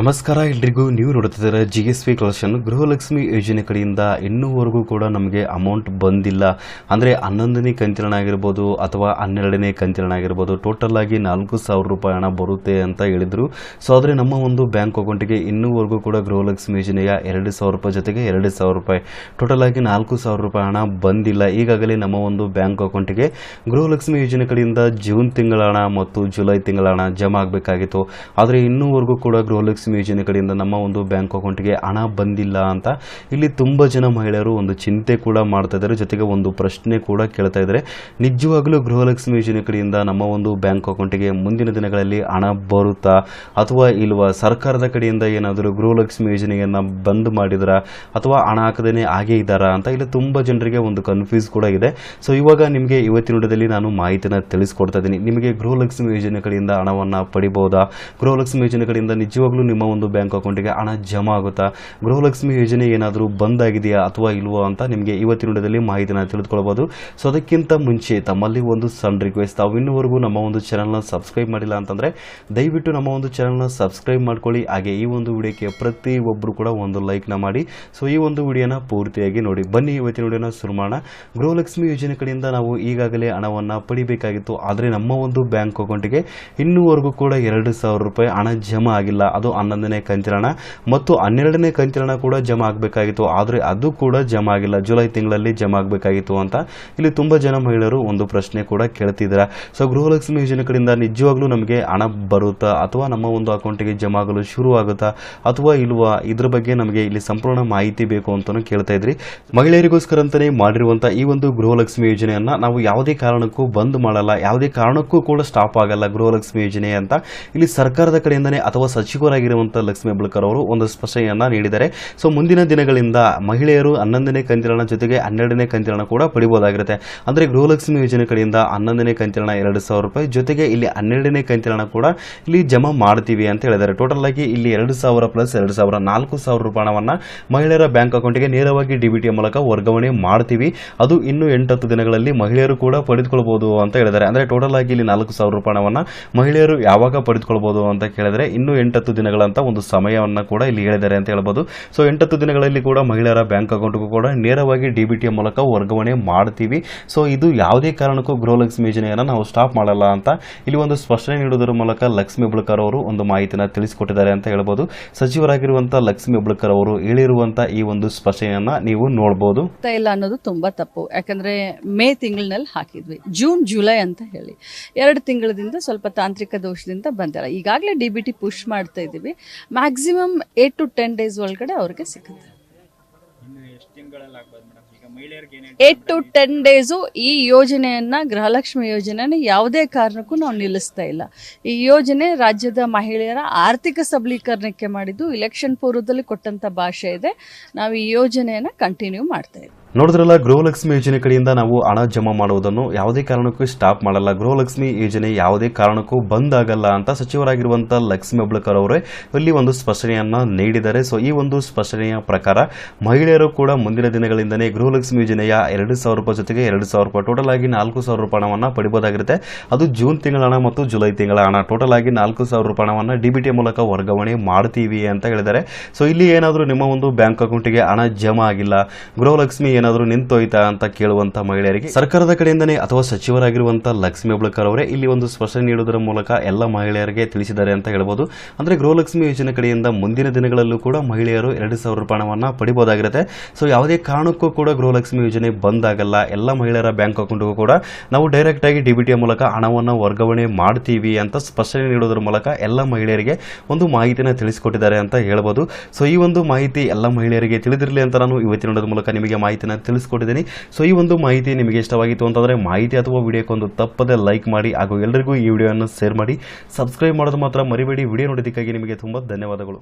ನಮಸ್ಕಾರ, ಎಲ್ರಿಗೂ ನೀವು ನೋಡ್ತಿದ್ದಾರೆ G S V collection. Gruhalakshmi ಯೋಜನೆ ಕಡೆಯಿಂದ ಇನ್ನೂವರೆಗೂ ಕೂಡ ನಮಗೆ ಅಮೌಂಟ್ ಬಂದಿಲ್ಲ. ಅಂದರೆ ಹನ್ನೊಂದನೇ ಕಂತಿನಾಗಿರ್ಬೋದು ಅಥವಾ ಹನ್ನೆರಡನೇ ಕಂತಿನಾಗಿರ್ಬೋದು ಟೋಟಲ್ ಆಗಿ ನಾಲ್ಕು ಸಾವಿರ ರೂಪಾಯಿ ಹಣ ಬರುತ್ತೆ ಅಂತ ಹೇಳಿದರು. ಸೊ ಆದರೆ ನಮ್ಮ ಒಂದು ಬ್ಯಾಂಕ್ ಅಕೌಂಟಿಗೆ ಇನ್ನೂವರೆಗೂ ಕೂಡ ಗೃಹಲಕ್ಷ್ಮಿ ಯೋಜನೆಯ ಎರಡು ಸಾವಿರ ರೂಪಾಯಿ ಜೊತೆಗೆ ಎರಡು ಸಾವಿರ ರೂಪಾಯಿ ಟೋಟಲ್ ಆಗಿ ನಾಲ್ಕು ಸಾವಿರ ರೂಪಾಯಿ ಹಣ ಬಂದಿಲ್ಲ. ಈಗಾಗಲೇ ನಮ್ಮ ಒಂದು ಬ್ಯಾಂಕ್ ಅಕೌಂಟಿಗೆ ಗೃಹಲಕ್ಷ್ಮಿ ಯೋಜನೆ ಕಡೆಯಿಂದ ಜೂನ್ ತಿಂಗಳ ಹಣ ಮತ್ತು ಜುಲೈ ತಿಂಗಳ ಹಣ ಜಮಾ ಆಗಬೇಕಾಗಿತ್ತು. ಆದರೆ ಇನ್ನೂವರೆಗೂ ಕೂಡ ಗೃಹಲಕ್ಷ್ಮಿ ಯೋಜನೆ ಕಡೆಯಿಂದ ನಮ್ಮ ಒಂದು ಬ್ಯಾಂಕ್ ಅಕೌಂಟ್ಗೆ ಹಣ ಬಂದಿಲ್ಲ ಅಂತ ಇಲ್ಲಿ ತುಂಬ ಜನ ಮಹಿಳೆಯರು ಒಂದು ಚಿಂತೆ ಕೂಡ ಮಾಡ್ತಾ ಇದ್ದಾರೆ. ಜೊತೆಗೆ ಒಂದು ಪ್ರಶ್ನೆ ಕೂಡ ಕೇಳ್ತಾ ಇದ್ದಾರೆ. ನಿಜವಾಗಲೂ ಗೃಹಲಕ್ಷ್ಮಿ ಯೋಜನೆ ಕಡೆಯಿಂದ ನಮ್ಮ ಒಂದು ಬ್ಯಾಂಕ್ ಅಕೌಂಟಿಗೆ ಮುಂದಿನ ದಿನಗಳಲ್ಲಿ ಹಣ ಬರುತ್ತಾ? ಅಥವಾ ಇಲ್ವಾ? ಸರ್ಕಾರದ ಕಡೆಯಿಂದ ಏನಾದರೂ ಗೃಹಲಕ್ಷ್ಮಿ ಯೋಜನೆಯನ್ನು ಬಂದ್ ಮಾಡಿದ್ರ? ಅಥವಾ ಹಣ ಹಾಕದೇ ಹಾಗೆ ಇದ್ದಾರಾ ಅಂತ ಇಲ್ಲಿ ತುಂಬ ಜನರಿಗೆ ಒಂದು ಕನ್ಫ್ಯೂಸ್ ಕೂಡ ಇದೆ. ಸೊ ಇವಾಗ ನಿಮಗೆ ಇವತ್ತಿನ ವಿಡಿಯೋದಲ್ಲಿ ನಾನು ಮಾಹಿತಿಯನ್ನು ತಿಳಿಸ್ಕೊಡ್ತಾ ಇದ್ದೀನಿ. ನಿಮಗೆ ಗೃಹಲಕ್ಷ್ಮಿ ಯೋಜನೆ ಕಡೆಯಿಂದ ಹಣವನ್ನು ಪಡಿಬಹುದಾ ಗೃಹಲಕ್ಷ್ಮಿ ಯೋಜನೆ ಕಡೆಯಿಂದ ನಿಜವಾಗ್ಲೂ ನಿಮ್ಮ ಒಂದು ಬ್ಯಾಂಕ್ ಅಕೌಂಟಿಗೆ ಹಣ ಜಮಾ ಆಗುತ್ತಾ? ಗೃಹಲಕ್ಷ್ಮಿ ಯೋಜನೆ ಏನಾದರೂ ಬಂದ್ ಆಗಿದೆಯಾ ಅಥವಾ ಇಲ್ವೋ ಅಂತ ನಿಮಗೆ ಇವತ್ತಿನ ವಿಡಿಯೋದಲ್ಲಿ ಮಾಹಿತಿನ ತಿಳಿದುಕೊಳ್ಬೋದು ಸೊ ಅದಕ್ಕಿಂತ ಮುಂಚೆ ತಮ್ಮಲ್ಲಿ ಒಂದು ಸಣ್ಣ ರಿಕ್ವೆಸ್ಟ್ ತಾವು ಇನ್ನೂವರೆಗೂ ನಮ್ಮ ಒಂದು ಚಾನಲ್ನ ಸಬ್ಸ್ಕ್ರೈಬ್ ಮಾಡಿಲ್ಲ ಅಂತಂದರೆ ದಯವಿಟ್ಟು ನಮ್ಮ ಒಂದು ಚಾನಲ್ನ ಸಬ್ಸ್ಕ್ರೈಬ್ ಮಾಡ್ಕೊಳ್ಳಿ. ಹಾಗೆ ಈ ಒಂದು ವಿಡಿಯೋಕ್ಕೆ ಪ್ರತಿ ಒಬ್ಬರು ಕೂಡ ಒಂದು ಲೈಕ್ನ ಮಾಡಿ. ಸೊ ಈ ಒಂದು ವಿಡಿಯೋನ ಪೂರ್ತಿಯಾಗಿ ನೋಡಿ. ಬನ್ನಿ, ಇವತ್ತಿನ ವಿಡಿಯೋನ ಶುರು ಮಾಡೋಣ. ಗೃಹಲಕ್ಷ್ಮಿ ಯೋಜನೆ ಕಡೆಯಿಂದ ನಾವು ಈಗಾಗಲೇ ಹಣವನ್ನು ಪಡಿಬೇಕಾಗಿತ್ತು. ಆದರೆ ನಮ್ಮ ಒಂದು ಬ್ಯಾಂಕ್ ಅಕೌಂಟಿಗೆ ಇನ್ನೂವರೆಗೂ ಕೂಡ ಎರಡು ಸಾವಿರ ರೂಪಾಯಿ ಹಣ ಜಮಾ ಆಗಿಲ್ಲ. ಅದು ಹನ್ನೊಂದನೇ ಕಂತಿನ ಮತ್ತು ಹನ್ನೆರಡನೇ ಕಂತಿನ ಕೂಡ ಜಮಾ ಆಗಬೇಕಾಗಿತ್ತು. ಆದರೆ ಅದು ಕೂಡ ಜಮಾ ಆಗಿಲ್ಲ. ಜುಲೈ ತಿಂಗಳಲ್ಲಿ ಜಮಾ ಆಗಬೇಕಾಗಿತ್ತು ಅಂತ ಇಲ್ಲಿ ತುಂಬ ಜನ ಮಹಿಳೆಯರು ಒಂದು ಪ್ರಶ್ನೆ ಕೂಡ ಕೇಳ್ತಿದ್ದೀರಾ. ಸೊ ಗೃಹಲಕ್ಷ್ಮಿ ಯೋಜನೆ ಕಡೆಯಿಂದ ನಿಜವಾಗ್ಲೂ ನಮಗೆ ಹಣ ಬರುತ್ತಾ? ಅಥವಾ ನಮ್ಮ ಒಂದು ಅಕೌಂಟಿಗೆ ಜಮಾ ಆಗಲು ಶುರು ಆಗುತ್ತಾ? ಅಥವಾ ಇಲ್ವಾ? ಇದ್ರ ಬಗ್ಗೆ ನಮಗೆ ಇಲ್ಲಿ ಸಂಪೂರ್ಣ ಮಾಹಿತಿ ಬೇಕು ಅಂತಾನೂ ಕೇಳ್ತಾ ಇದ್ರಿ. ಮಹಿಳೆಯರಿಗೋಸ್ಕರ ಅಂತಾನೆ ಮಾಡಿರುವಂತಹ ಈ ಒಂದು ಗೃಹಲಕ್ಷ್ಮಿ ಯೋಜನೆಯನ್ನ ನಾವು ಯಾವುದೇ ಕಾರಣಕ್ಕೂ ಬಂದ್ ಮಾಡಲ್ಲ. ಯಾವುದೇ ಕಾರಣಕ್ಕೂ ಕೂಡ ಸ್ಟಾಪ್ ಆಗಲ್ಲ ಗೃಹಲಕ್ಷ್ಮಿ ಯೋಜನೆ ಅಂತ. ಇಲ್ಲಿ ಸರ್ಕಾರದ ಕಡೆಯಿಂದನೇ ಅಥವಾ ಸಚಿವರಾಗಿರುವಂತಹ ಲಕ್ಷ್ಮೀ ಹೆಬ್ಬಳ್ಕರ್ ಅವರು ಒಂದು ಸ್ಪಷ್ಟನೆಯನ್ನು ನೀಡಿದ್ದಾರೆ. ಸೊ ಮುಂದಿನ ದಿನಗಳಿಂದ ಮಹಿಳೆಯರು ಹನ್ನೊಂದನೇ ಕಂತಿರಣ ಜೊತೆಗೆ ಹನ್ನೆರಡನೇ ಕಂತಿರಣ ಕೂಡ ಪಡಿಬಹುದಾಗಿರುತ್ತೆ. ಅಂದ್ರೆ ಗೃಹಲಕ್ಷ್ಮಿ ಯೋಜನೆ ಕಡೆಯಿಂದ ಹನ್ನೊಂದನೇ ಕಂತಿರಣ ಎರಡು ರೂಪಾಯಿ ಜೊತೆಗೆ ಇಲ್ಲಿ ಹನ್ನೆರಡನೇ ಕಂತಿರಣ ಕೂಡ ಇಲ್ಲಿ ಜಮಾ ಮಾಡ್ತೀವಿ ಅಂತ ಹೇಳಿದ್ದಾರೆ. ಟೋಟಲ್ ಆಗಿ ಇಲ್ಲಿ ಎರಡು ಸಾವಿರ ಪ್ಲಸ್ ಎರಡು ಸಾವಿರ ನಾಲ್ಕು ಸಾವಿರ ರೂಪಾಯಿ ಮಹಿಳೆಯರ ಬ್ಯಾಂಕ್ ಅಕೌಂಟ್ಗೆ ನೇರವಾಗಿ ಡಿಬಿಟಿ ಮೂಲಕ ವರ್ಗಾವಣೆ ಮಾಡ್ತೀವಿ. ಅದು ಇನ್ನು ಎಂಟತ್ತು ದಿನಗಳಲ್ಲಿ ಮಹಿಳೆಯರು ಕೂಡ ಪಡೆದುಕೊಳ್ಬಹುದು ಅಂತ ಹೇಳಿದ್ದಾರೆ. ಅಂದ್ರೆ ಟೋಟಲ್ ಆಗಿ ಇಲ್ಲಿ ನಾಲ್ಕು ಸಾವಿರ ರೂಪಾಯಿ ಹಣವನ್ನ ಮಹಿಳೆಯರು ಯಾವಾಗ ಪಡೆದುಕೊಳ್ಬಹುದು ಅಂತ ಕೇಳಿದ್ರೆ ಇನ್ನು ಎಂಟತ್ತು ದಿನಗಳಂತ ಒಂದು ಸಮಯವನ್ನು ಕೂಡ ಇಲ್ಲಿ ಹೇಳಿದ್ದಾರೆ ಅಂತ ಹೇಳ್ಬೋದು. ಸೊ ಎಂಟತ್ತು ದಿನಗಳಲ್ಲಿ ಕೂಡ ಮಹಿಳೆಯರ ಬ್ಯಾಂಕ್ ಅಕೌಂಟ್ಗೂ ಕೂಡ ನೇರವಾಗಿ ಡಿಬಿಟಿ ಮೂಲಕ ವರ್ಗಾವಣೆ ಮಾಡ್ತೀವಿ. ಸೊ ಇದು ಯಾವುದೇ ಕಾರಣಕ್ಕೂ ಗೃಹಲಕ್ಷ್ಮಿ ಯೋಜನೆಯನ್ನು ನಾವು ಸ್ಟಾಪ್ ಮಾಡಲ್ಲ ಅಂತ ಇಲ್ಲಿ ಒಂದು ಸ್ಪಷ್ಟನೆ ನೀಡುವುದರ ಮೂಲಕ ಲಕ್ಷ್ಮಿ ಬುಳ್ಕರ್ ಅವರು ಒಂದು ಮಾಹಿತಿನ ತಿಳಿಸಿಕೊಟ್ಟಿದ್ದಾರೆ ಅಂತ ಹೇಳ್ಬೋದು. ಸಚಿವರಾಗಿರುವಂತಹ ಲಕ್ಷ್ಮಿ ಬುಳ್ಕರ್ ಅವರು ಹೇಳಿರುವಂತಹ ಈ ಒಂದು ಸ್ಪಷ್ಟನೆಯನ್ನ ನೀವು ನೋಡಬಹುದು ಇಲ್ಲ ಅನ್ನೋದು ತುಂಬಾ ತಪ್ಪು. ಯಾಕಂದ್ರೆ ಮೇ ತಿಂಗಳಿನಲ್ಲಿ ಹಾಕಿದ್ವಿ. ಜೂನ್, ಜುಲೈ ಅಂತ ಹೇಳಿ. ಎರಡು ತಿಂಗಳಿಂದ ಸ್ವಲ್ಪ ತಾಂತ್ರಿಕ ದೋಷದಿಂದ ಬಂದಿಲ್ಲ. ಈಗಾಗಲೇ ಡಿ ಬಿ ಟಿ ಪುಷ್ ಮಾಡ್ತಾ ಇದ್ದೀವಿ. Maximum eight to ten days ಒಳಗಡೆ ಅವ್ರಿಗೆ ಸಿಗುತ್ತೆ. ಏಟ್ ಟು ಟೆನ್ ಡೇಸು ಈ ಯೋಜನೆಯನ್ನ ಗೃಹಲಕ್ಷ್ಮಿ ಯೋಜನೆನ ಯಾವುದೇ ಕಾರಣಕ್ಕೂ ನಾವು ನಿಲ್ಲಿಸ್ತಾ ಇಲ್ಲ. ಈ ಯೋಜನೆ ರಾಜ್ಯದ ಮಹಿಳೆಯರ ಆರ್ಥಿಕ ಸಬಲೀಕರಣಕ್ಕೆ ಮಾಡಿದ್ದು ಇಲೆಕ್ಷನ್ ಪೂರ್ವದಲ್ಲಿ ಕೊಟ್ಟಂತ ಭಾಷೆ ಇದೆ. ನಾವು ಈ ಯೋಜನೆಯನ್ನ ಕಂಟಿನ್ಯೂ ಮಾಡ್ತಾ ಇದ್ದೀವಿ. ನೋಡಿದ್ರಲ್ಲ, ಗೃಹಲಕ್ಷ್ಮಿ ಯೋಜನೆ ಕಡೆಯಿಂದ ನಾವು ಹಣ ಜಮಾ ಮಾಡುವುದನ್ನು ಯಾವುದೇ ಕಾರಣಕ್ಕೂ ಸ್ಟಾಪ್ ಮಾಡಲ್ಲ. ಗೃಹಲಕ್ಷ್ಮಿ ಯೋಜನೆ ಯಾವುದೇ ಕಾರಣಕ್ಕೂ ಬಂದ್ ಆಗಲ್ಲ ಅಂತ ಸಚಿವರಾಗಿರುವಂತಹ ಲಕ್ಷ್ಮಿ ಅಬ್ಳಕರ್ ಅವರೇ ಇಲ್ಲಿ ಒಂದು ಸ್ಪಷ್ಟನೆಯನ್ನ ನೀಡಿದ್ದಾರೆ. ಸೊ ಈ ಒಂದು ಸ್ಪಷ್ಟನೆಯ ಪ್ರಕಾರ ಮಹಿಳೆಯರು ಕೂಡ ಮುಂದಿನ ದಿನಗಳಿಂದನೇ ಗೃಹಲಕ್ಷ್ಮಿ ಯೋಜನೆಯ ಎರಡು ಸಾವಿರ ರೂಪಾಯಿ ಜೊತೆಗೆ ಎರಡು ಸಾವಿರ ರೂಪಾಯಿ ಟೋಟಲ್ ಆಗಿ ನಾಲ್ಕು ಸಾವಿರ ರೂಪಾಯಿ ಹಣವನ್ನು ಪಡಿಬೋದಾಗಿರುತ್ತೆ. ಅದು ಜೂನ್ ತಿಂಗಳ ಹಣ ಮತ್ತು ಜುಲೈ ತಿಂಗಳ ಹಣ. ಟೋಟಲ್ ಆಗಿ ನಾಲ್ಕು ಸಾವಿರ ರೂಪಾಯಿ ಹಣವನ್ನು ಡಿಬಿಟಿ ಮೂಲಕ ವರ್ಗಾವಣೆ ಮಾಡ್ತೀವಿ ಅಂತ ಹೇಳಿದ್ದಾರೆ. ಸೊ ಇಲ್ಲಿ ಏನಾದರೂ ನಿಮ್ಮ ಒಂದು ಬ್ಯಾಂಕ್ ಅಕೌಂಟಿಗೆ ಹಣ ಜಮಾ ಆಗಿಲ್ಲ, ಗೃಹಲಕ್ಷ್ಮಿ ಏನಾದರೂ ನಿಂತೋಯ್ತಾ ಅಂತ ಕೇಳುವಂತ ಮಹಿಳೆಯರಿಗೆ ಸರ್ಕಾರದ ಕಡೆಯಿಂದನೇ ಅಥವಾ ಸಚಿವರಾಗಿರುವಂತಹ ಲಕ್ಷ್ಮಿ ಹೆಬ್ಳಕರ್ ಅವರೇ ಇಲ್ಲಿ ಒಂದು ಸ್ಪಷ್ಟನೆ ನೀಡುವುದರ ಮೂಲಕ ಎಲ್ಲ ಮಹಿಳೆಯರಿಗೆ ತಿಳಿಸಿದ್ದಾರೆ ಅಂತ ಹೇಳಬಹುದು ಅಂದ್ರೆ ಗೃಹಲಕ್ಷ್ಮಿ ಯೋಜನೆ ಕಡೆಯಿಂದ ಮುಂದಿನ ದಿನಗಳಲ್ಲೂ ಕೂಡ ಮಹಿಳೆಯರು ಎರಡು ಸಾವಿರ ರೂಪಾಯಿ ಪಡಿಬಹುದಾಗಿರುತ್ತೆ ಸೊ ಯಾವುದೇ ಕಾರಣಕ್ಕೂ ಕೂಡ ಗೃಹಲಕ್ಷ್ಮಿ ಯೋಜನೆ ಬಂದ್ ಆಗಲ್ಲ ಎಲ್ಲ ಮಹಿಳೆಯರ ಬ್ಯಾಂಕ್ ಅಕೌಂಟ್ಗೂ ಕೂಡ ನಾವು ಡೈರೆಕ್ಟ್ ಆಗಿ ಡಿಬಿಟಿಯ ಮೂಲಕ ಹಣವನ್ನು ವರ್ಗಾವಣೆ ಮಾಡ್ತೀವಿ ಅಂತ ಸ್ಪಷ್ಟನೆ ನೀಡುವುದರ ಮೂಲಕ ಎಲ್ಲ ಮಹಿಳೆಯರಿಗೆ ಒಂದು ಮಾಹಿತಿನ ತಿಳಿಸಿಕೊಟ್ಟಿದ್ದಾರೆ ಅಂತ ಹೇಳಬಹುದು ಸೊ ಈ ಒಂದು ಮಾಹಿತಿ ಎಲ್ಲ ಮಹಿಳೆಯರಿಗೆ ತಿಳಿದಿರಲಿ ಅಂತ ನಾನು ಇವತ್ತಿನ ಮೂಲಕ ನಿಮಗೆ ಮಾಹಿತಿನ ತಿಳಿಸ್ಕೊಟ್ಟಿದ್ದೀನಿ. ಸೊ ಈ ಒಂದು ಮಾಹಿತಿ ನಿಮಗೆ ಇಷ್ಟವಾಗಿತ್ತು ಅಂತಂದರೆ ಮಾಹಿತಿ ಅಥವಾ ವಿಡಿಯೋಕ್ಕೊಂದು ತಪ್ಪದೆ ಲೈಕ್ ಮಾಡಿ ಹಾಗೂ ಎಲ್ಲರಿಗೂ ಈ ವಿಡಿಯೋವನ್ನು ಶೇರ್ ಮಾಡಿ. ಸಬ್ಸ್ಕ್ರೈಬ್ ಮಾಡೋದು ಮಾತ್ರ ಮರಿಬೇಡಿ. ವಿಡಿಯೋ ನೋಡೋದಕ್ಕಾಗಿ ನಿಮಗೆ ತುಂಬ ಧನ್ಯವಾದಗಳು.